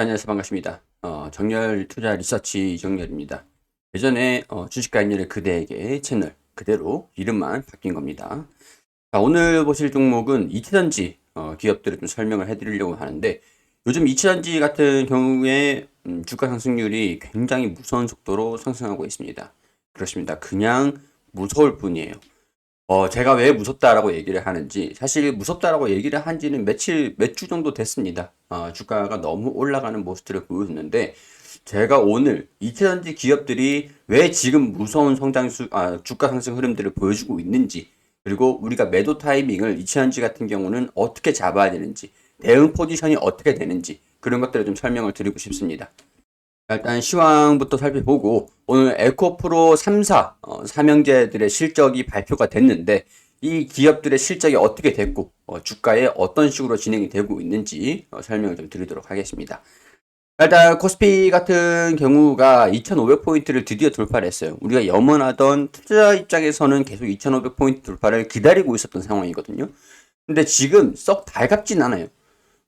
안녕하세요. 반갑습니다. 어, 정렬 투자 리서치 이정렬입니다. 예전에 어, 주식 관련의 그대에게 채널 그대로 이름만 바뀐 겁니다. 자, 오늘 보실 종목은 이치전지 어, 기업들을 좀 설명을 해드리려고 하는데 요즘 이치전지 같은 경우에 음, 주가 상승률이 굉장히 무서운 속도로 상승하고 있습니다. 그렇습니다. 그냥 무서울 뿐이에요. 어, 제가 왜 무섭다라고 얘기를 하는지, 사실 무섭다라고 얘기를 한 지는 며칠, 몇 주 정도 됐습니다. 어, 주가가 너무 올라가는 모습들을 보여줬는데, 제가 오늘 이태전지 기업들이 왜 지금 무서운 성장수, 아, 주가 상승 흐름들을 보여주고 있는지, 그리고 우리가 매도 타이밍을 이태전지 같은 경우는 어떻게 잡아야 되는지, 대응 포지션이 어떻게 되는지, 그런 것들을 좀 설명을 드리고 싶습니다. 일단 시황부터 살펴보고 오늘 에코프로 3사 어, 삼형제들의 실적이 발표가 됐는데 이 기업들의 실적이 어떻게 됐고 어, 주가에 어떤 식으로 진행이 되고 있는지 어, 설명을 좀 드리도록 하겠습니다. 일단 코스피 같은 경우가 2,500포인트를 드디어 돌파를 했어요. 우리가 염원하던 투자 입장에서는 계속 2,500포인트 돌파를 기다리고 있었던 상황이거든요. 근데 지금 썩 달갑진 않아요.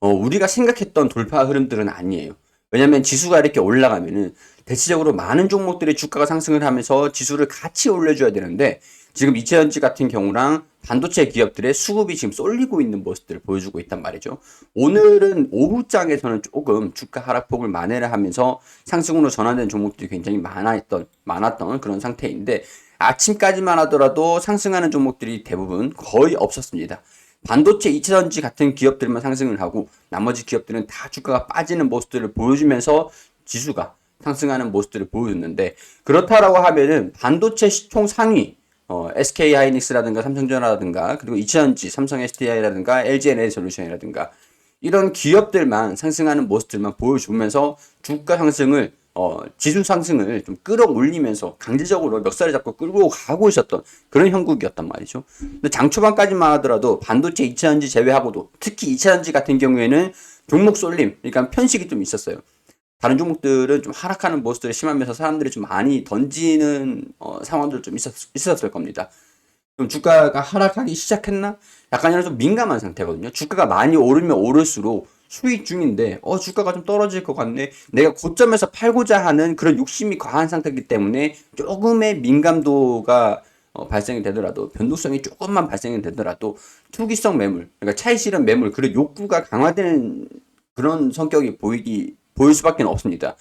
어, 우리가 생각했던 돌파 흐름들은 아니에요. 왜냐면 지수가 이렇게 올라가면은 대체적으로 많은 종목들의 주가가 상승을 하면서 지수를 같이 올려줘야 되는데 지금 이체전지 같은 경우랑 반도체 기업들의 수급이 지금 쏠리고 있는 모습들을 보여주고 있단 말이죠. 오늘은 오후장에서는 조금 주가 하락폭을 만회를 하면서 상승으로 전환된 종목들이 굉장히 많았던, 많았던 그런 상태인데 아침까지만 하더라도 상승하는 종목들이 대부분 거의 없었습니다. 반도체 2차 전지 같은 기업들만 상승을 하고 나머지 기업들은 다 주가가 빠지는 모습들을 보여주면서 지수가 상승하는 모습들을 보여줬는데 그렇다라고 하면은 반도체 시총 상위 어, SK 하이닉스라든가 삼성전자라든가 그리고 2차 전지 삼성 SDI라든가 LG 에너지 솔루션이라든가 이런 기업들만 상승하는 모습들만 보여주면서 주가 상승을 어, 지수 상승을 좀 끌어올리면서 강제적으로 멱살을 잡고 끌고 가고 있었던 그런 형국이었단 말이죠. 근데 장 초반까지만 하더라도 반도체 2차전지 제외하고도 특히 2차전지 같은 경우에는 종목 쏠림, 그러니까 편식이 좀 있었어요. 다른 종목들은 좀 하락하는 모습들이 심하면서 사람들이 좀 많이 던지는 어, 상황들 좀 있었, 있었을 겁니다. 좀 주가가 하락하기 시작했나? 약간 이런 좀 민감한 상태거든요. 주가가 많이 오르면 오를수록 수익 중인데 어 주가가 좀 떨어질 것 같네. 내가 고점에서 팔고자 하는 그런 욕심이 과한 상태이기 때문에 조금의 민감도가 어, 발생이 되더라도 변동성이 조금만 발생이 되더라도 투기성 매물, 그러니까 차이 실은 매물 그런 욕구가 강화되는 그런 성격이 보이기 보일 수밖에 없습니다.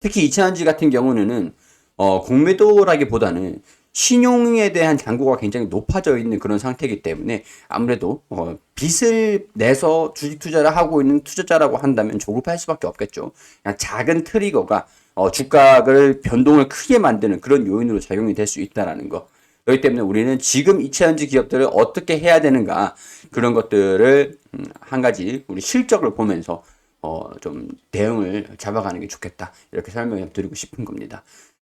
특히 이차전지 같은 경우는 어, 공매도라기보다는 신용에 대한 잔고가 굉장히 높아져 있는 그런 상태이기 때문에 아무래도 어, 빚을 내서 주식 투자를 하고 있는 투자자라고 한다면 조급할 수밖에 없겠죠. 그냥 작은 트리거가 어, 주가를 변동을 크게 만드는 그런 요인으로 작용이 될 수 있다라는 거. 그렇기 때문에 우리는 지금 이차전지 기업들을 어떻게 해야 되는가 그런 것들을 음, 한 가지 우리 실적을 보면서 어, 좀 대응을 잡아가는 게 좋겠다 이렇게 설명을 드리고 싶은 겁니다.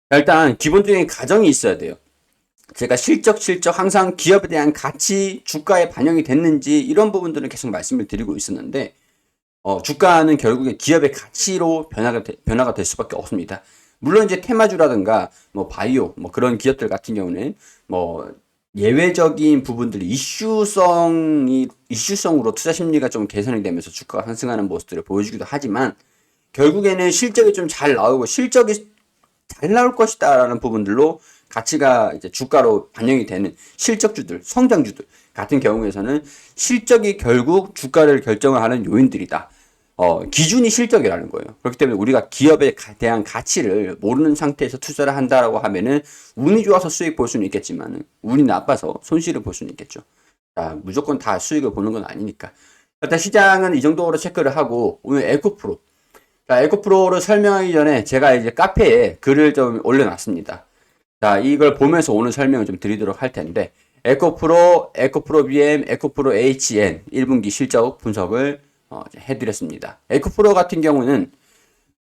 일단 기본적인 가정이 있어야 돼요. 제가 실적 실적 항상 기업에 대한 가치 주가에 반영이 됐는지 이런 부분들은 계속 말씀을 드리고 있었는데 어, 주가는 결국에 기업의 가치로 변화가 되, 변화가 될 수밖에 없습니다. 물론 이제 테마주라든가 뭐 바이오 뭐 그런 기업들 같은 경우는 뭐 예외적인 부분들이 이슈성이 이슈성으로 투자 심리가 좀 개선이 되면서 주가가 상승하는 모습들을 보여주기도 하지만 결국에는 실적이 좀 잘 나오고 실적이 잘 나올 것이다라는 부분들로 가치가 이제 주가로 반영이 되는 실적주들, 성장주들 같은 경우에서는 실적이 결국 주가를 결정을 하는 요인들이다. 어, 기준이 실적이라는 거예요. 그렇기 때문에 우리가 기업에 대한 가치를 모르는 상태에서 투자를 한다라고 하면은 운이 좋아서 수익 볼 수는 있겠지만 운이 나빠서 손실을 볼 수는 있겠죠. 자, 무조건 다 수익을 보는 건 아니니까. 일단 시장은 이 정도로 체크를 하고 오늘 에코프로. 자, 에코프로를 설명하기 전에 제가 이제 카페에 글을 좀 올려놨습니다. 자, 이걸 보면서 오늘 설명을 좀 드리도록 할 텐데 에코프로, 에코프로 BM, 에코프로 HN 1분기 실적 분석을 어, 해드렸습니다. 에코프로 같은 경우는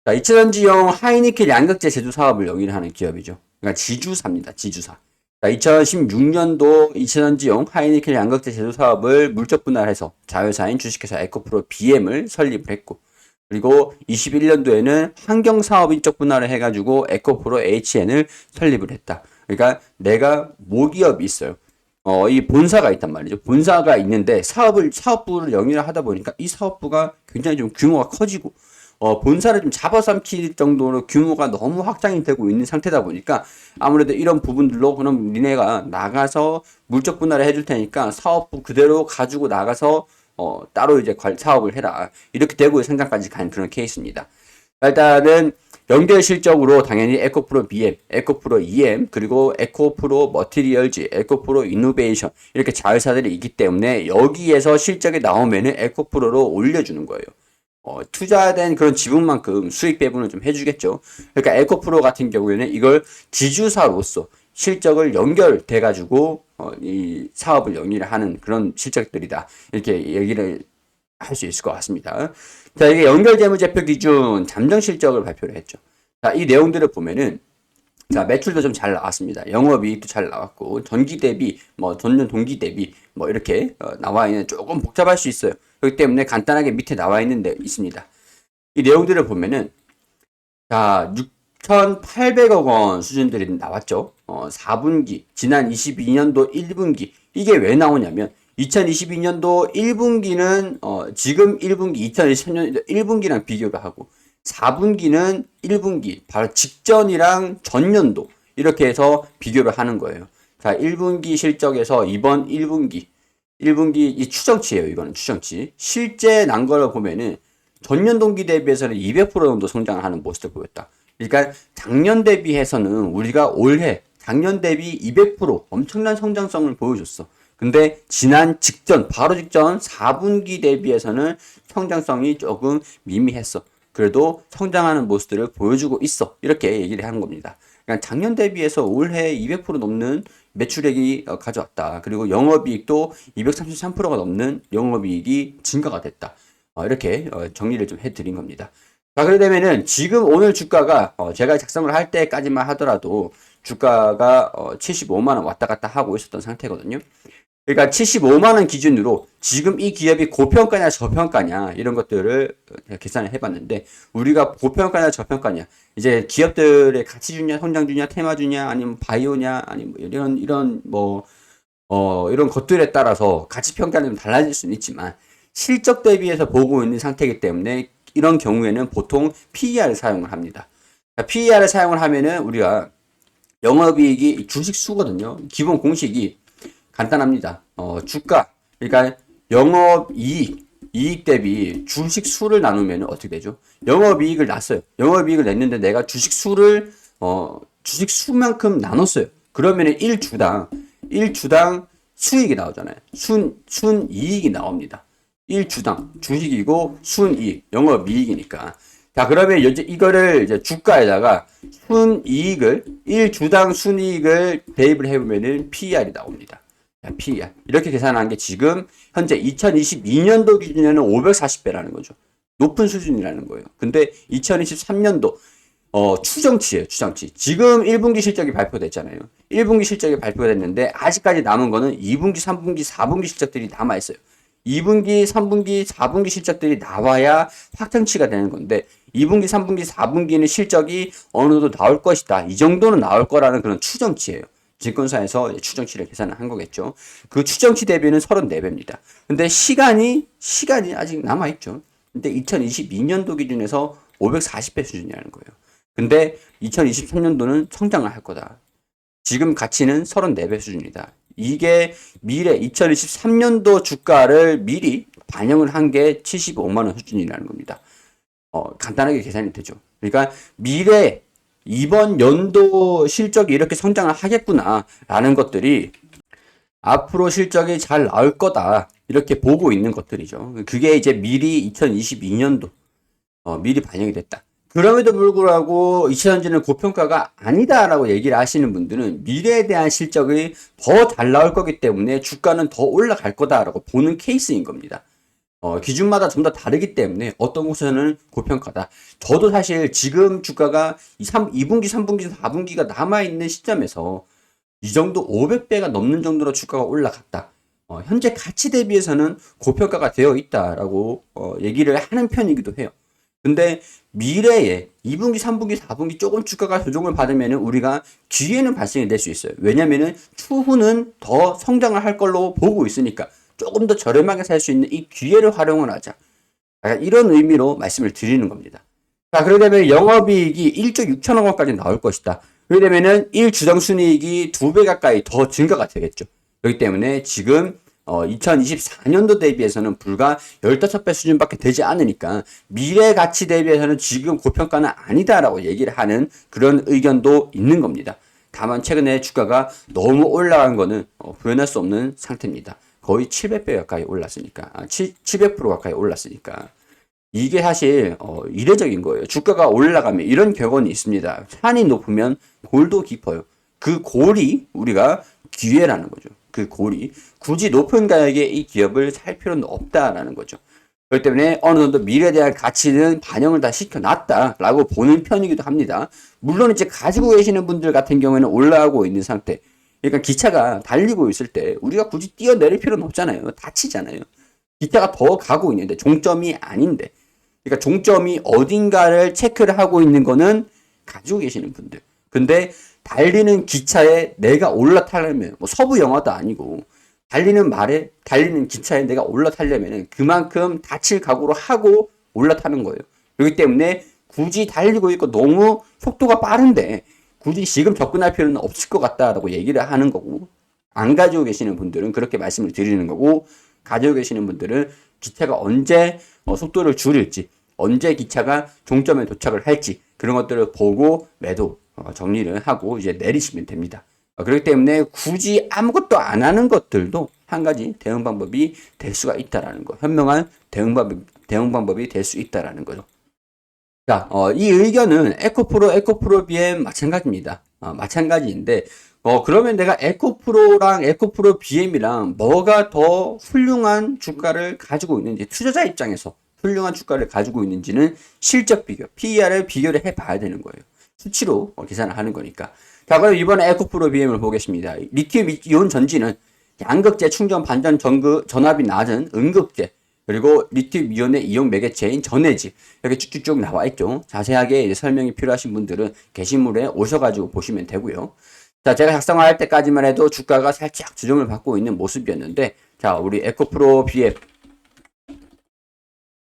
자, 2000년지용 하이니켈 양극재 제조 사업을 영위하는 기업이죠. 그러니까 지주사입니다. 지주사. 자, 2016년도 2000년지용 하이니켈 양극재 제조 사업을 물적 분할해서 자회사인 주식회사 에코프로 BM을 설립을 했고 그리고 21년도에는 환경 사업 인적 분할을 해가지고 에코프로 HN을 설립을 했다. 그러니까 내가 모기업이 있어요. 어, 이 본사가 있단 말이죠. 본사가 있는데 사업을, 사업부를 영위를 하다 보니까 이 사업부가 굉장히 좀 규모가 커지고, 어, 본사를 좀 잡아삼킬 정도로 규모가 너무 확장이 되고 있는 상태다 보니까 아무래도 이런 부분들로 그럼 니네가 나가서 물적 분할을 해줄 테니까 사업부 그대로 가지고 나가서 어, 따로 이제 관- 사업을 해라. 이렇게 되고 상장까지 간 그런 케이스입니다. 일단은 연결 실적으로 당연히 에코프로 BM, 에코프로 EM, 그리고 에코프로 머티리얼즈, 에코프로 이노베이션 이렇게 자회사들이 있기 때문에 여기에서 실적이 나오면은 에코프로로 올려주는 거예요. 어, 투자된 그런 지분만큼 수익 배분을 좀 해주겠죠. 그러니까 에코프로 같은 경우에는 이걸 지주사로서 실적을 연결돼 가지고 어, 이 사업을 영위를 하는 그런 실적들이다 이렇게 얘기를 할 수 있을 것 같습니다. 자 이게 연결재무제표 기준 잠정 실적을 발표를 했죠. 자 이 내용들을 보면은 자 매출도 좀 잘 나왔습니다. 영업이익도 잘 나왔고 전기 대비 뭐 전년 동기 대비 뭐 이렇게 어, 나와 있는 조금 복잡할 수 있어요. 그렇기 때문에 간단하게 밑에 나와 있는 데 있습니다. 이 내용들을 보면은 자 6,800억 원 수준들이 나왔죠. 어, 4분기 지난 22년도 1분기 이게 왜 나오냐면 2022년도 1분기는 어, 지금 1분기 2023년 1분기랑 비교를 하고 4분기는 1분기 바로 직전이랑 전년도 이렇게 해서 비교를 하는 거예요. 자, 1분기 실적에서 이번 1분기 1분기 이 추정치예요. 이거는 추정치. 실제 난 거를 보면은 전년 동기 대비해서는 200% 정도 성장을 하는 모습을 보였다. 그러니까 작년 대비해서는 우리가 올해 작년 대비 200% 엄청난 성장성을 보여줬어. 근데 지난 직전 바로 직전 4분기 대비해서는 성장성이 조금 미미했어. 그래도 성장하는 모습들을 보여주고 있어. 이렇게 얘기를 하는 겁니다. 그러니까 작년 대비해서 올해 200% 넘는 매출액이 어, 가져왔다. 그리고 영업이익도 233%가 넘는 영업이익이 증가가 됐다. 어, 이렇게 어, 정리를 좀 해드린 겁니다. 자, 그래 되면은 지금 오늘 주가가 어, 제가 작성을 할 때까지만 하더라도 주가가 어, 75만 원 왔다 갔다 하고 있었던 상태거든요. 그러니까 75만 원 기준으로 지금 이 기업이 고평가냐 저평가냐 이런 것들을 어, 계산을 해봤는데 우리가 고평가냐 저평가냐 이제 기업들의 가치 주냐 성장 주냐 테마 주냐 아니면 바이오냐 아니면 뭐 이런 이런 뭐 어, 이런 것들에 따라서 가치 평가는 달라질 수는 있지만 실적 대비해서 보고 있는 상태이기 때문에 이런 경우에는 보통 PER을 사용을 합니다. PER을 사용을 하면은 우리가 영업이익이 주식 수거든요. 기본 공식이 간단합니다. 어, 주가 그러니까 영업이익 이익 대비 주식 수를 나누면 어떻게 되죠? 영업이익을 냈어요. 영업이익을 냈는데 내가 주식 수를 어, 주식 수만큼 나눴어요. 그러면 1주당 1주당 수익이 나오잖아요. 순 순이익이 나옵니다. 1주당 주식이고 순이익 영업이익이니까 자 그러면 이제 이거를 이제 주가에다가 순이익을 1주당 순이익을 대입을 해보면은 PER이 나옵니다. 자, PER 이렇게 계산한 게 지금 현재 2022년도 기준에는 540배라는 거죠. 높은 수준이라는 거예요. 근데 2023년도 어, 추정치예요, 추정치. 지금 1분기 실적이 발표됐잖아요. 1분기 실적이 발표됐는데 아직까지 남은 거는 2분기, 3분기, 4분기 실적들이 남아 있어요. 2분기, 3분기, 4분기 실적들이 나와야 확정치가 되는 건데 2분기, 3분기, 4분기는 실적이 어느 정도 나올 것이다. 이 정도는 나올 거라는 그런 추정치예요. 증권사에서 추정치를 계산을 한 거겠죠. 그 추정치 대비는 34배입니다. 근데 시간이 시간이 아직 남아 있죠. 근데 2022년도 기준에서 540배 수준이라는 거예요. 근데 2023년도는 성장을 할 거다. 지금 가치는 34배 수준이다. 이게 미래 2023년도 주가를 미리 반영을 한 게 75만 원 수준이라는 겁니다. 어, 간단하게 계산이 되죠. 그러니까 미래 이번 연도 실적이 이렇게 성장을 하겠구나라는 것들이 앞으로 실적이 잘 나올 거다 이렇게 보고 있는 것들이죠. 그게 이제 미리 2022년도 어, 미리 반영이 됐다. 그럼에도 불구하고 이차전지는 고평가가 아니다라고 얘기를 하시는 분들은 미래에 대한 실적이 더 잘 나올 거기 때문에 주가는 더 올라갈 거다라고 보는 케이스인 겁니다. 어, 기준마다 좀다 다르기 때문에 어떤 곳에서는 고평가다. 저도 사실 지금 주가가 2, 3, 2분기, 3분기, 4분기가 남아있는 시점에서 이 정도 500배가 넘는 정도로 주가가 올라갔다. 어, 현재 가치 대비해서는 고평가가 되어 있다라고 어, 얘기를 하는 편이기도 해요. 근데 미래에 2분기, 3분기, 4분기 조금 주가가 조정을 받으면 우리가 기회는 발생이 될 수 있어요. 왜냐면은 추후는 더 성장을 할 걸로 보고 있으니까 조금 더 저렴하게 살 수 있는 이 기회를 활용을 하자. 이런 의미로 말씀을 드리는 겁니다. 자, 그러게 되면 영업이익이 1조 6천억 원까지 나올 것이다. 그러게 되면은 1주정순이익이 두배 가까이 더 증가가 되겠죠. 그렇기 때문에 지금 어, 2024년도 대비해서는 불과 15배 수준밖에 되지 않으니까 미래 가치 대비해서는 지금 고평가는 아니다라고 얘기를 하는 그런 의견도 있는 겁니다. 다만 최근에 주가가 너무 올라간 거는 어, 부연할 수 없는 상태입니다. 거의 700배 가까이 올랐으니까, 아, 700% 가까이 올랐으니까. 이게 사실 어, 이례적인 거예요. 주가가 올라가면 이런 격언이 있습니다. 산이 높으면 골도 깊어요. 그 골이 우리가 기회라는 거죠. 그 골이 굳이 높은 가격에 이 기업을 살 필요는 없다라는 거죠. 그렇기 때문에 어느 정도 미래에 대한 가치는 반영을 다 시켜놨다라고 보는 편이기도 합니다. 물론 이제 가지고 계시는 분들 같은 경우에는 올라가고 있는 상태. 그러니까 기차가 달리고 있을 때 우리가 굳이 뛰어내릴 필요는 없잖아요. 다치잖아요. 기차가 더 가고 있는데 종점이 아닌데. 그러니까 종점이 어딘가를 체크를 하고 있는 거는 가지고 계시는 분들. 근데 달리는 기차에 내가 올라타려면 뭐 서부 영화도 아니고 달리는 말에 달리는 기차에 내가 올라타려면 그만큼 다칠 각오로 하고 올라타는 거예요. 그렇기 때문에 굳이 달리고 있고 너무 속도가 빠른데 굳이 지금 접근할 필요는 없을 것 같다라고 얘기를 하는 거고 안 가지고 계시는 분들은 그렇게 말씀을 드리는 거고 가지고 계시는 분들은 기차가 언제 어, 속도를 줄일지 언제 기차가 종점에 도착을 할지 그런 것들을 보고 매도 어, 정리를 하고 이제 내리시면 됩니다. 어, 그렇기 때문에 굳이 아무것도 안 하는 것들도 한 가지 대응 방법이 될 수가 있다라는 거. 현명한 대응 방법 대응 방법이 될 수 있다라는 거죠. 자, 어, 이 의견은 에코프로, 에코프로 BM 마찬가지입니다. 어, 마찬가지인데, 어, 그러면 내가 에코프로랑 에코프로 BM이랑 뭐가 더 훌륭한 주가를 가지고 있는지, 투자자 입장에서 훌륭한 주가를 가지고 있는지는 실적 비교, PER을 비교를 해 봐야 되는 거예요. 수치로 어, 계산을 하는 거니까. 자, 그럼 이번에 에코프로 BM을 보겠습니다. 리튬 이온 전지는 양극재 충전 반전 전그, 전압이 낮은 음극재, 그리고 리튬 이온의 이용 매개체인 전해지 이렇게 쭉쭉쭉 나와 있죠. 자세하게 설명이 필요하신 분들은 게시물에 오셔가지고 보시면 되고요. 자, 제가 작성할 때까지만 해도 주가가 살짝 조정을 받고 있는 모습이었는데, 자, 우리 에코프로 BM.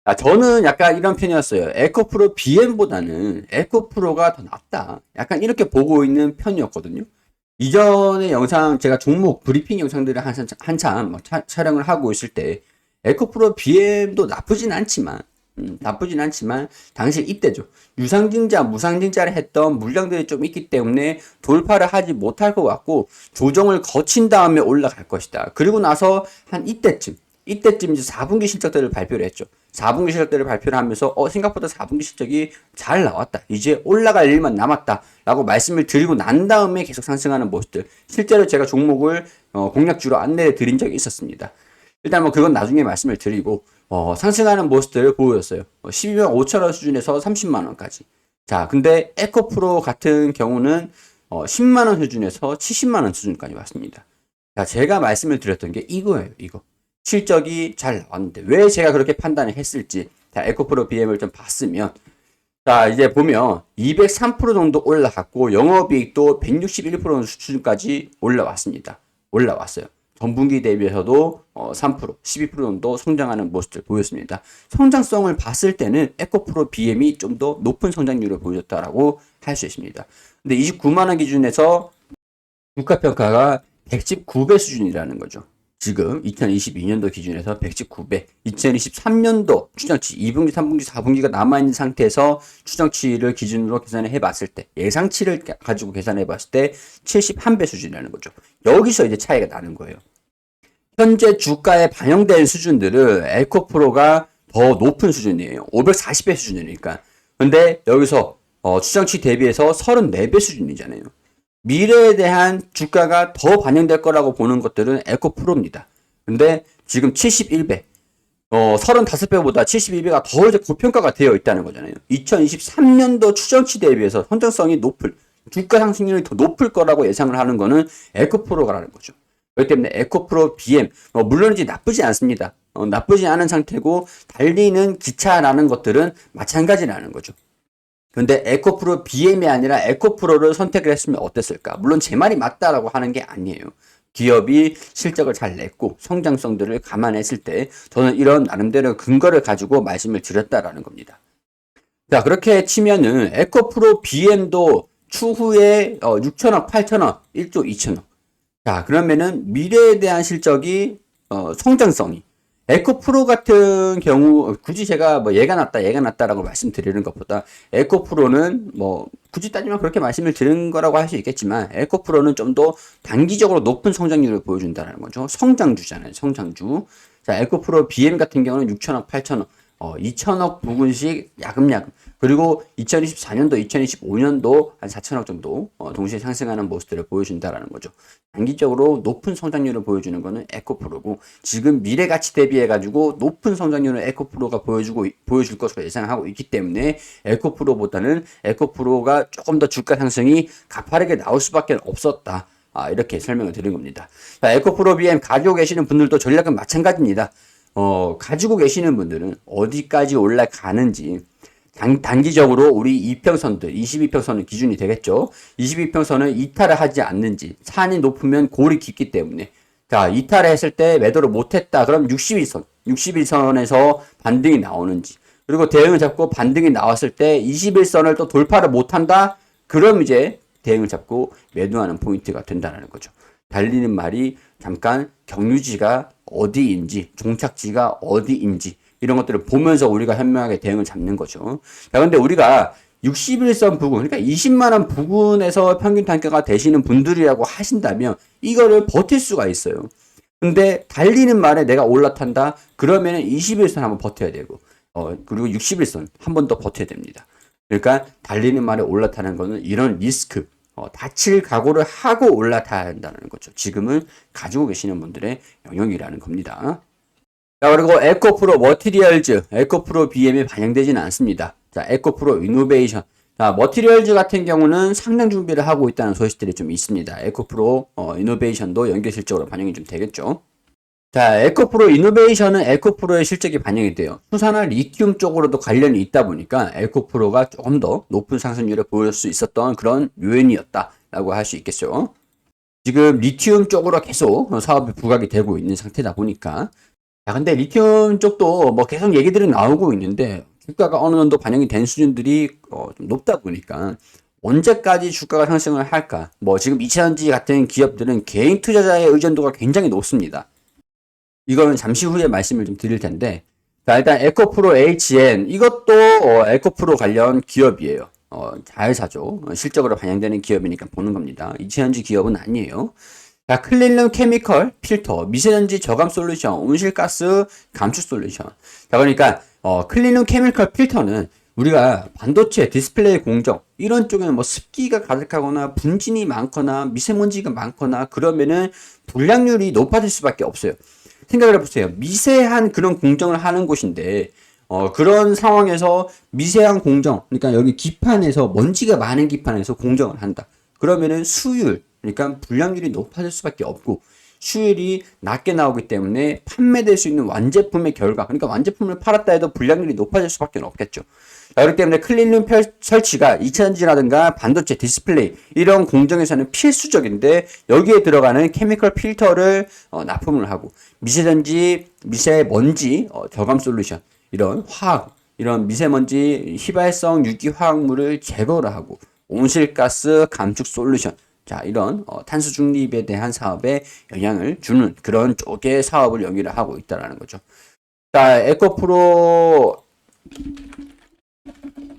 자, 저는 약간 이런 편이었어요. 에코프로 BM보다는 에코프로가 더 낫다. 약간 이렇게 보고 있는 편이었거든요. 이전의 영상, 제가 종목 브리핑 영상들을 한참, 한참 뭐 차, 촬영을 하고 있을 때, 에코프로 BM도 나쁘진 않지만 음, 나쁘진 않지만 당시 이때죠. 유상증자, 무상증자를 했던 물량들이 좀 있기 때문에 돌파를 하지 못할 것 같고 조정을 거친 다음에 올라갈 것이다. 그리고 나서 한 이때쯤 이때쯤 이제 4분기 실적들을 발표를 했죠. 4분기 실적들을 발표를 하면서 어 생각보다 4분기 실적이 잘 나왔다. 이제 올라갈 일만 남았다 라고 말씀을 드리고 난 다음에 계속 상승하는 모습들. 실제로 제가 종목을 어, 공략주로 안내해 드린 적이 있었습니다. 일단 뭐 그건 나중에 말씀을 드리고 어, 상승하는 모습들을 보여줬어요. 어, 12만 5천 원 수준에서 30만 원까지. 자, 근데 에코프로 같은 경우는 어, 10만 원 수준에서 70만 원 수준까지 왔습니다. 자, 제가 말씀을 드렸던 게 이거예요. 이거. 실적이 잘 나왔는데 왜 제가 그렇게 판단을 했을지 자, 에코프로 BM을 좀 봤으면 자, 이제 보면 203% 정도 올라갔고 영업이익도 161% 수준까지 올라왔습니다. 올라왔어요. 전분기 대비해서도 어, 3%, 12% 정도 성장하는 모습을 보였습니다. 성장성을 봤을 때는 에코프로 BM이 좀 더 높은 성장률을 보여줬다라고 할 수 있습니다. 근데 29만 원 기준에서 주가 평가가 119배 수준이라는 거죠. 지금 2022년도 기준에서 119배, 2023년도 추정치 2분기, 3분기, 4분기가 남아있는 상태에서 추정치를 기준으로 계산을 해봤을 때, 예상치를 가지고 계산해봤을 때 71배 수준이라는 거죠. 여기서 이제 차이가 나는 거예요. 현재 주가에 반영된 수준들은 에코프로가 더 높은 수준이에요. 540배 수준이니까. 근데 여기서 어, 추정치 대비해서 34배 수준이잖아요. 미래에 대한 주가가 더 반영될 거라고 보는 것들은 에코프로입니다. 근데 지금 71배, 어, 35배보다 71배가 더 이제 고평가가 되어 있다는 거잖아요. 2023년도 추정치 대비해서 성장성이 높을, 주가 상승률이 더 높을 거라고 예상을 하는 거는 에코프로가라는 거죠. 그렇기 때문에 에코프로 BM, 어, 물론 이제 나쁘지 않습니다. 어, 나쁘지 않은 상태고, 달리는 기차라는 것들은 마찬가지라는 거죠. 근데 에코프로 BM이 아니라 에코프로를 선택을 했으면 어땠을까? 물론 제 말이 맞다라고 하는 게 아니에요. 기업이 실적을 잘 냈고 성장성들을 감안했을 때 저는 이런 나름대로 근거를 가지고 말씀을 드렸다라는 겁니다. 자, 그렇게 치면은 에코프로 BM도 추후에 어, 6천억, 8천억, 1조 2천억. 자, 그러면은 미래에 대한 실적이 어, 성장성이 에코프로 같은 경우 굳이 제가 뭐 얘가 낫다 얘가 낫다라고 말씀드리는 것보다 에코프로는 뭐 굳이 따지면 그렇게 말씀을 드린 거라고 할 수 있겠지만 에코프로는 좀 더 단기적으로 높은 성장률을 보여준다는 거죠. 성장주잖아요 성장주. 자 에코프로 BM 같은 경우는 6천억 8천억 어 2천억 부근씩 야금야금 그리고 2024년도 2025년도 한 4천억 정도 어, 동시에 상승하는 모습들을 보여준다라는 거죠 단기적으로 높은 성장률을 보여주는 거는 에코프로고 지금 미래 가치 대비해 가지고 높은 성장률을 에코프로가 보여주고 보여줄 것으로 예상하고 있기 때문에 에코프로보다는 에코프로가 조금 더 주가 상승이 가파르게 나올 수밖에 없었다. 아, 이렇게 설명을 드린 겁니다. 자, 에코프로 BM 가지고 계시는 분들도 전략은 마찬가지입니다. 어, 가지고 계시는 분들은 어디까지 올라가는지 단, 단기적으로 우리 이평선들, 22평선은 기준이 되겠죠. 22평선은 이탈을 하지 않는지, 산이 높으면 골이 깊기 때문에. 자, 이탈을 했을 때 매도를 못했다. 그럼 61선, 61선에서 반등이 나오는지. 그리고 대응을 잡고 반등이 나왔을 때 21선을 또 돌파를 못한다. 그럼 이제 대응을 잡고 매도하는 포인트가 된다는 거죠. 달리는 말이 잠깐 경유지가 어디인지, 종착지가 어디인지, 이런 것들을 보면서 우리가 현명하게 대응을 잡는 거죠. 자, 근데 우리가 61선 부근, 그러니까 20만원 부근에서 평균 단가가 되시는 분들이라고 하신다면 이거를 버틸 수가 있어요. 근데 달리는 말에 내가 올라탄다? 그러면은 21선 한번 버텨야 되고, 어, 그리고 61선 한 번 더 버텨야 됩니다. 그러니까 달리는 말에 올라타는 거는 이런 리스크, 어, 다칠 각오를 하고 올라타야 한다는 거죠. 지금은 가지고 계시는 분들의 영역이라는 겁니다. 자, 그리고 에코프로 머티리얼즈, 에코프로 BM에 반영되지는 않습니다. 자, 에코프로 이노베이션. 자, 머티리얼즈 같은 경우는 상당 준비를 하고 있다는 소식들이 좀 있습니다. 에코프로 어, 이노베이션도 연계 실적으로 반영이 좀 되겠죠. 자, 에코프로 이노베이션은 에코프로의 실적이 반영이 돼요. 수산화 리튬 쪽으로도 관련이 있다 보니까 에코프로가 조금 더 높은 상승률을 보일 수 있었던 그런 요인이었다라고 할 수 있겠죠. 지금 리튬 쪽으로 계속 사업이 부각이 되고 있는 상태다 보니까 야, 근데 리튬 쪽도 뭐 계속 얘기들이 나오고 있는데 주가가 어느 정도 반영이 된 수준들이 어, 좀 높다 보니까 언제까지 주가가 상승을 할까? 뭐 지금 이차전지 같은 기업들은 개인 투자자의 의존도가 굉장히 높습니다. 이거는 잠시 후에 말씀을 좀 드릴 텐데 자 일단 에코프로 HN 이것도 어, 에코프로 관련 기업이에요. 어, 잘 사죠. 어, 실적으로 반영되는 기업이니까 보는 겁니다. 이차전지 기업은 아니에요. 자, 클린룸 케미컬 필터, 미세먼지 저감 솔루션, 온실가스 감축 솔루션. 자, 그러니까 어, 클린룸 케미컬 필터는 우리가 반도체, 디스플레이 공정 이런 쪽에는 뭐 습기가 가득하거나 분진이 많거나 미세먼지가 많거나 그러면은 불량률이 높아질 수밖에 없어요. 생각을 해보세요. 미세한 그런 공정을 하는 곳인데 어, 그런 상황에서 미세한 공정, 그러니까 여기 기판에서 먼지가 많은 기판에서 공정을 한다. 그러면은 수율, 그러니까 불량률이 높아질 수밖에 없고 수율이 낮게 나오기 때문에 판매될 수 있는 완제품의 결과, 그러니까 완제품을 팔았다 해도 불량률이 높아질 수밖에 없겠죠. 자, 그렇기 때문에 클린룸 설치가 2차전지라든가 반도체 디스플레이 이런 공정에서는 필수적인데 여기에 들어가는 케미컬 필터를 어, 납품을 하고 미세전지, 미세먼지 어, 저감 솔루션 이런 화학 이런 미세먼지 휘발성 유기 화학물을 제거를 하고 온실가스 감축 솔루션 자, 이런 어, 탄소 중립에 대한 사업에 영향을 주는 그런 쪽의 사업을 영위를 하고 있다라는 거죠. 자, 에코프로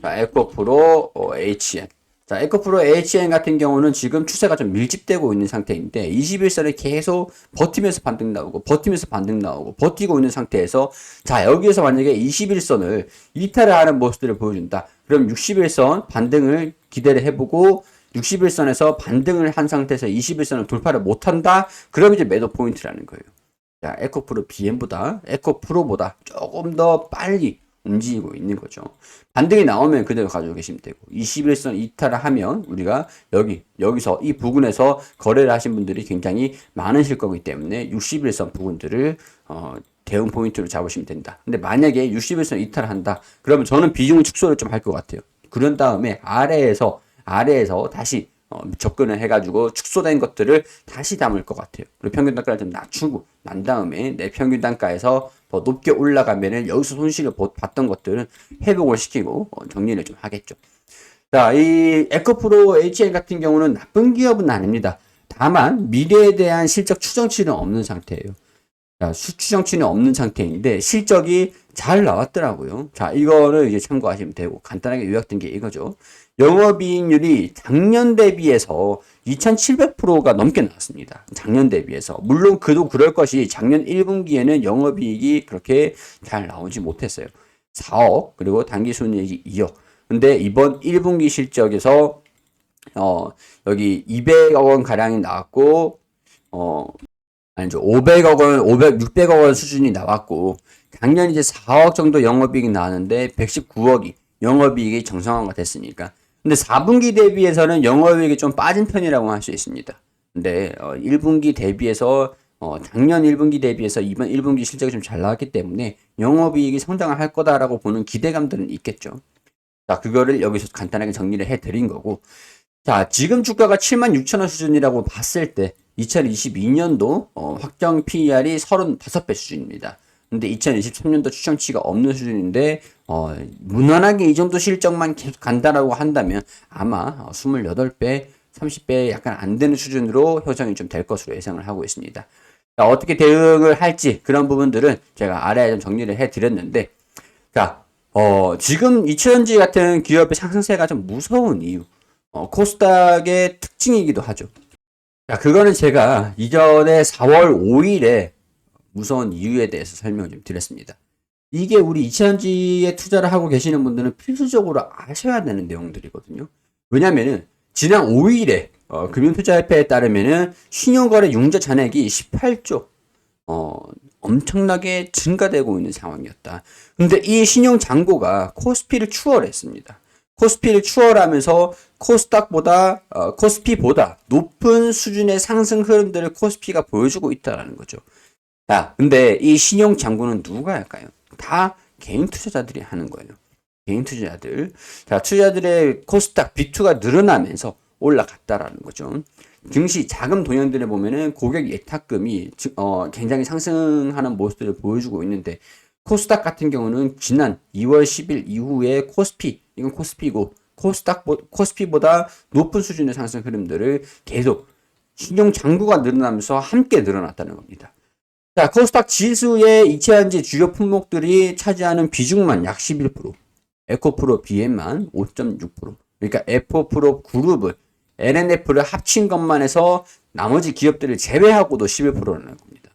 자, 에코프로 어, HN. 자, 에코프로 HN 같은 경우는 지금 추세가 좀 밀집되고 있는 상태인데 21선을 계속 버티면서 반등 나오고 버티면서 반등 나오고 버티고 있는 상태에서 자, 여기에서 만약에 21선을 이탈을 하는 모습들을 보여준다. 그럼 61선 반등을 기대를 해보고 61선에서 반등을 한 상태에서 21선을 돌파를 못한다? 그럼 이제 매도 포인트라는 거예요. 자, 에코프로 BM보다, 에코프로보다 조금 더 빨리 움직이고 있는 거죠. 반등이 나오면 그대로 가지고 계시면 되고, 21선 이탈을 하면 우리가 여기, 여기서 이 부근에서 거래를 하신 분들이 굉장히 많으실 거기 때문에 61선 부근들을, 어, 대응 포인트로 잡으시면 된다. 근데 만약에 61선 이탈을 한다. 그러면 저는 비중 축소를 좀 할 것 같아요. 그런 다음에 아래에서 아래에서 다시 어, 접근을 해가지고 축소된 것들을 다시 담을 것 같아요. 그리고 평균 단가를 좀 낮추고 난 다음에 내 평균 단가에서 더 높게 올라가면은 여기서 손실을 보- 봤던 것들은 회복을 시키고 어, 정리를 좀 하겠죠. 자, 이 에코프로 HN 같은 경우는 나쁜 기업은 아닙니다. 다만 미래에 대한 실적 추정치는 없는 상태예요. 자, 수- 추정치는 없는 상태인데 실적이 잘 나왔더라고요. 자, 이거를 이제 참고하시면 되고 간단하게 요약된 게 이거죠. 영업이익률이 작년 대비해서 2,700%가 넘게 나왔습니다. 작년 대비해서. 물론 그도 그럴 것이 작년 1분기에는 영업이익이 그렇게 잘 나오지 못했어요. 4억 그리고 당기순이익이 2억. 근데 이번 1분기 실적에서 어 여기 200억 원 가량이 나왔고 어 아니죠 500억 원, 500, 600억 원 수준이 나왔고 작년 이제 4억 정도 영업이익이 나왔는데 119억이 영업이익이 정상화가 됐으니까 근데 4분기 대비해서는 영업이익이 좀 빠진 편이라고 할 수 있습니다. 근데 어 1분기 대비해서 어 작년 1분기 대비해서 이번 1분기 실적이 좀 잘 나왔기 때문에 영업이익이 성장을 할 거다라고 보는 기대감들은 있겠죠. 자, 그거를 여기서 간단하게 정리를 해 드린 거고. 자, 지금 주가가 76,000원 수준이라고 봤을 때 2022년도 어, 확정 PER이 35배 수준입니다. 근데 2023년도 추정치가 없는 수준인데 어, 무난하게 이 정도 실적만 계속 간다라고 한다면 아마 어, 28배, 30배 약간 안 되는 수준으로 형성이 좀 될 것으로 예상을 하고 있습니다. 자, 어떻게 대응을 할지 그런 부분들은 제가 아래에 좀 정리를 해 드렸는데 자, 어, 지금 이천지 같은 기업의 상승세가 좀 무서운 이유, 어, 코스닥의 특징이기도 하죠. 자, 그거는 제가 이전에 4월 5일에 무서운 이유에 대해서 설명을 좀 드렸습니다. 이게 우리 이천지에 투자를 하고 계시는 분들은 필수적으로 아셔야 되는 내용들이거든요. 왜냐면은 지난 5일에 어, 금융투자협회에 따르면은 신용거래 융자 잔액이 18조 어, 엄청나게 증가되고 있는 상황이었다. 근데 이 신용 잔고가 코스피를 추월했습니다. 코스피를 추월하면서 코스닥보다 어, 코스피보다 높은 수준의 상승 흐름들을 코스피가 보여주고 있다라는 거죠. 자, 근데 이 신용 잔고는 누가 할까요? 다 개인 투자자들이 하는 거예요. 개인 투자자들. 자, 투자들의 코스닥 B2가 늘어나면서 올라갔다라는 거죠. 증시 자금 동향들을 보면은 고객 예탁금이 지- 어, 굉장히 상승하는 모습들을 보여주고 있는데 코스닥 같은 경우는 지난 2월 10일 이후에 코스피 이건 코스피고 코스닥 코스피보다 높은 수준의 상승 흐름들을 계속 신용 잔고가 늘어나면서 함께 늘어났다는 겁니다. 자, 코스닥 지수의 이체한지 주요 품목들이 차지하는 비중만 약 11%, 에코프로 BM만 5.6%. 그러니까 에코프로 그룹을 LNF를 합친 것만 해서 나머지 기업들을 제외하고도 11%라는 겁니다.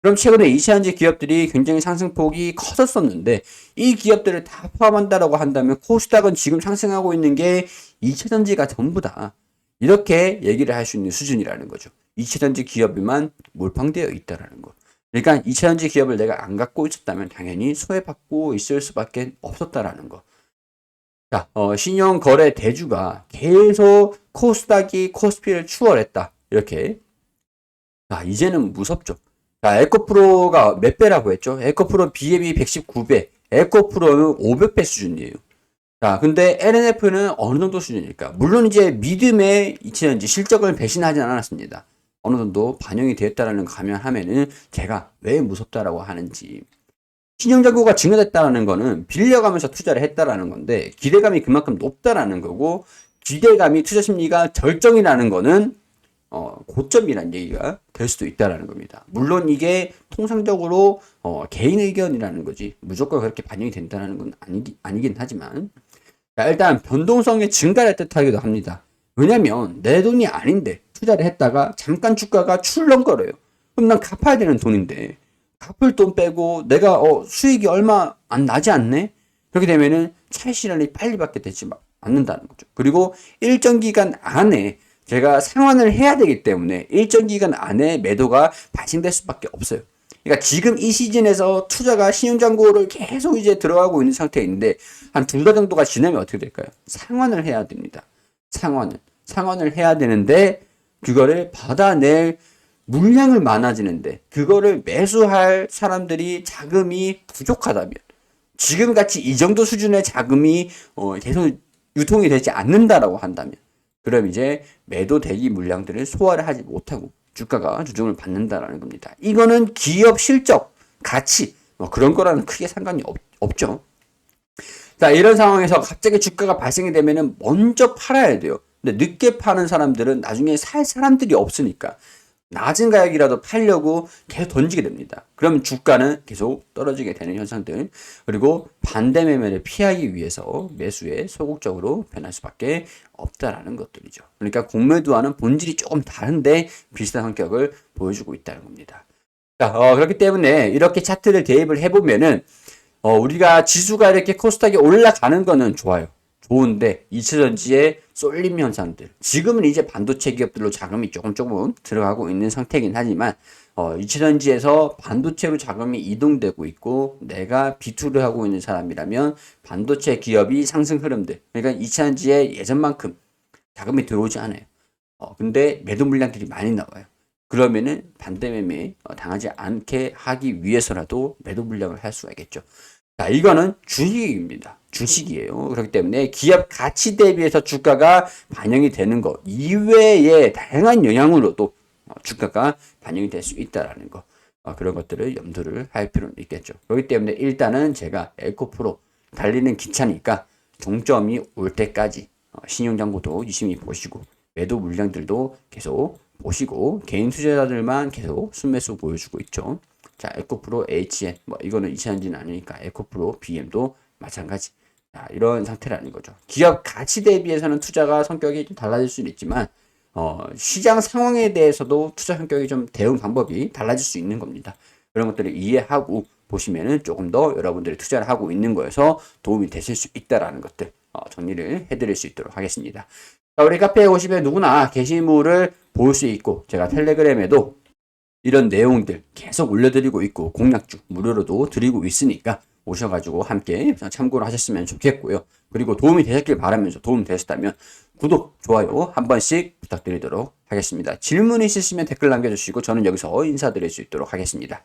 그럼 최근에 이체한지 기업들이 굉장히 상승폭이 커졌었는데 이 기업들을 다 포함한다라고 한다면 코스닥은 지금 상승하고 있는 게 이체전지가 전부다. 이렇게 얘기를 할 수 있는 수준이라는 거죠. 이체전지 기업에만 몰빵되어 있다라는 거. 그러니까 이체전지 기업을 내가 안 갖고 있었다면 당연히 소외받고 있을 수밖에 없었다라는 거. 자, 어, 신용거래 대주가 계속 코스닥이 코스피를 추월했다. 이렇게. 자, 이제는 무섭죠. 자, 에코프로가 몇 배라고 했죠? 에코프로 BM이 119배, 에코프로는 500배 수준이에요. 자, 근데 LNF는 어느 정도 수준일까? 물론 이제 믿음의 이제 실적을 배신하지 않았습니다. 어느 정도 반영이 되었다라는 거 감안하면은 제가 왜 무섭다라고 하는지. 신용잔고가 증가됐다라는 거는 빌려가면서 투자를 했다라는 건데 기대감이 그만큼 높다라는 거고 기대감이 투자 심리가 절정이라는 거는 어, 고점이라는 얘기가 될 수도 있다라는 겁니다. 물론 이게 통상적으로 어, 개인 의견이라는 거지 무조건 그렇게 반영이 된다는 건 아니기, 아니긴 하지만 자, 일단 변동성의 증가를 뜻하기도 합니다. 왜냐면 내 돈이 아닌데 투자를 했다가 잠깐 주가가 출렁거려요. 그럼 난 갚아야 되는 돈인데 갚을 돈 빼고 내가 어, 수익이 얼마 안 나지 않네? 그렇게 되면은 차익 실현이 빨리 받게 되지 마- 않는다는 거죠. 그리고 일정 기간 안에 제가 상환을 해야 되기 때문에 일정 기간 안에 매도가 발생될 수밖에 없어요. 그러니까 지금 이 시즌에서 투자가 신용잔고를 계속 이제 들어가고 있는 상태인데 한 두 달 정도가 지나면 어떻게 될까요? 상환을 해야 됩니다. 상환을. 상환을 해야 되는데 그거를 받아낼 물량을 많아지는데 그거를 매수할 사람들이 자금이 부족하다면 지금 같이 이 정도 수준의 자금이 어, 계속 유통이 되지 않는다라고 한다면 그럼 이제 매도 대기 물량들을 소화를 하지 못하고 주가가 조정을 받는다라는 겁니다. 이거는 기업 실적, 가치 뭐 그런 거랑은 크게 상관이 없, 없죠. 자, 이런 상황에서 갑자기 주가가 발생이 되면은 먼저 팔아야 돼요. 근데 늦게 파는 사람들은 나중에 살 사람들이 없으니까 낮은 가격이라도 팔려고 계속 던지게 됩니다. 그러면 주가는 계속 떨어지게 되는 현상들. 그리고 반대 매매를 피하기 위해서 매수에 소극적으로 변할 수밖에 없다라는 것들이죠. 그러니까 공매도와는 본질이 조금 다른데 비슷한 성격을 보여주고 있다는 겁니다. 자, 어, 그렇기 때문에 이렇게 차트를 대입을 해보면은 어, 우리가 지수가 이렇게 코스닥이 올라가는 거는 좋아요. 좋은데 이차전지의 쏠림 현상들. 지금은 이제 반도체 기업들로 자금이 조금 조금 들어가고 있는 상태이긴 하지만 어, 이차전지에서 반도체로 자금이 이동되고 있고 내가 비투를 하고 있는 사람이라면 반도체 기업이 상승 흐름들. 그러니까 이차전지에 예전만큼 자금이 들어오지 않아요. 어, 근데 매도 물량들이 많이 나와요. 그러면은 반대 매매 어, 당하지 않게 하기 위해서라도 매도 물량을 할 수가 있겠죠. 자, 이거는 주식입니다. 주식이에요. 그렇기 때문에 기업 가치 대비해서 주가가 반영이 되는 것 이외에 다양한 영향으로도 어, 주가가 반영이 될 수 있다라는 거. 어, 그런 것들을 염두를 할 필요는 있겠죠. 그렇기 때문에 일단은 제가 에코프로 달리는 기차니까 종점이 올 때까지 어, 신용장고도 유심히 보시고 매도 물량들도 계속 보시고 개인 투자자들만 계속 순매수 보여주고 있죠. 자, 에코프로 HN 뭐 이거는 이차전지는 아니니까 에코프로 BM도 마찬가지. 자, 이런 상태라는 거죠. 기업 가치 대비해서는 투자가 성격이 좀 달라질 수는 있지만 어, 시장 상황에 대해서도 투자 성격이 좀 대응 방법이 달라질 수 있는 겁니다. 그런 것들을 이해하고 보시면은 조금 더 여러분들이 투자를 하고 있는 거에서 도움이 되실 수 있다라는 것들 어, 정리를 해드릴 수 있도록 하겠습니다. 자, 우리 카페에 오시면 누구나 게시물을 볼 수 있고 제가 텔레그램에도 이런 내용들 계속 올려드리고 있고 공략주 무료로도 드리고 있으니까 오셔가지고 함께 참고를 하셨으면 좋겠고요. 그리고 도움이 되셨길 바라면서 도움 되셨다면 구독, 좋아요 한 번씩 부탁드리도록 하겠습니다. 질문 있으시면 댓글 남겨주시고 저는 여기서 인사드릴 수 있도록 하겠습니다.